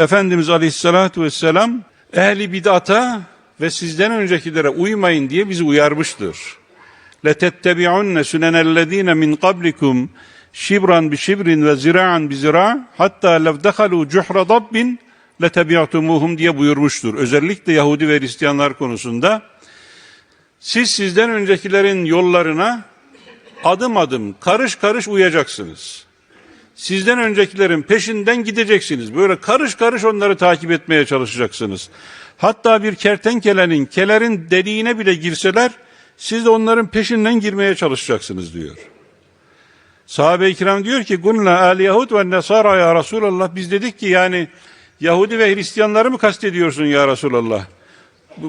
Efendimiz Aleyhisselatü Vesselam ehli bid'ata ve sizden öncekilere uymayın diye bizi uyarmıştır. لَتَتَّبِعُنَّ سُنَنَ الَّذ۪ينَ مِنْ قَبْلِكُمْ شِبْرًا بِشِبْرٍ وَزِرَاعًا بِزِرَاعٍ hatta لَوْ دَخَلُوا جُحْرَ ضَبٍّ لَتَبِعْتُمُوهُم diye buyurmuştur. Özellikle Yahudi ve Hristiyanlar konusunda. Siz sizden öncekilerin yollarına adım adım, karış karış uyacaksınız. Sizden öncekilerin peşinden gideceksiniz. Böyle karış karış onları takip etmeye çalışacaksınız. Hatta bir kertenkelenin, kelerin deliğine bile girseler, siz de onların peşinden girmeye çalışacaksınız diyor. Sahabe-i kiram diyor ki, Gunla al Yahud ve Nesara ya Resulallah. Biz dedik ki yani Yahudi ve Hristiyanları mı kastediyorsun ya Resulallah?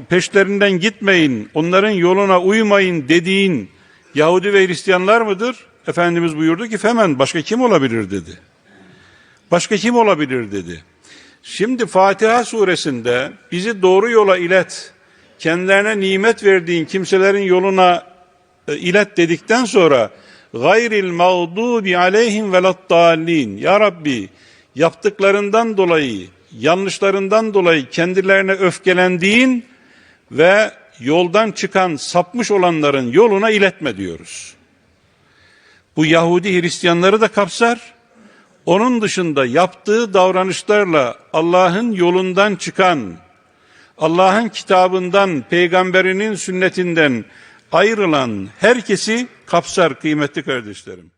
Peşlerinden gitmeyin, onların yoluna uymayın dediğin Yahudi ve Hristiyanlar mıdır? Efendimiz buyurdu ki femen başka kim olabilir dedi. Başka kim olabilir dedi. Şimdi Fatiha suresinde bizi doğru yola ilet, kendilerine nimet verdiğin kimselerin yoluna e, ilet dedikten sonra gayril mağdubi aleyhim veladdallin. Ya Rabbi yaptıklarından dolayı, yanlışlarından dolayı kendilerine öfkelendiğin ve yoldan çıkan sapmış olanların yoluna iletme diyoruz. Bu Yahudi Hristiyanları da kapsar. Onun dışında yaptığı davranışlarla Allah'ın yolundan çıkan, Allah'ın kitabından, peygamberinin sünnetinden ayrılan herkesi kapsar kıymetli kardeşlerim.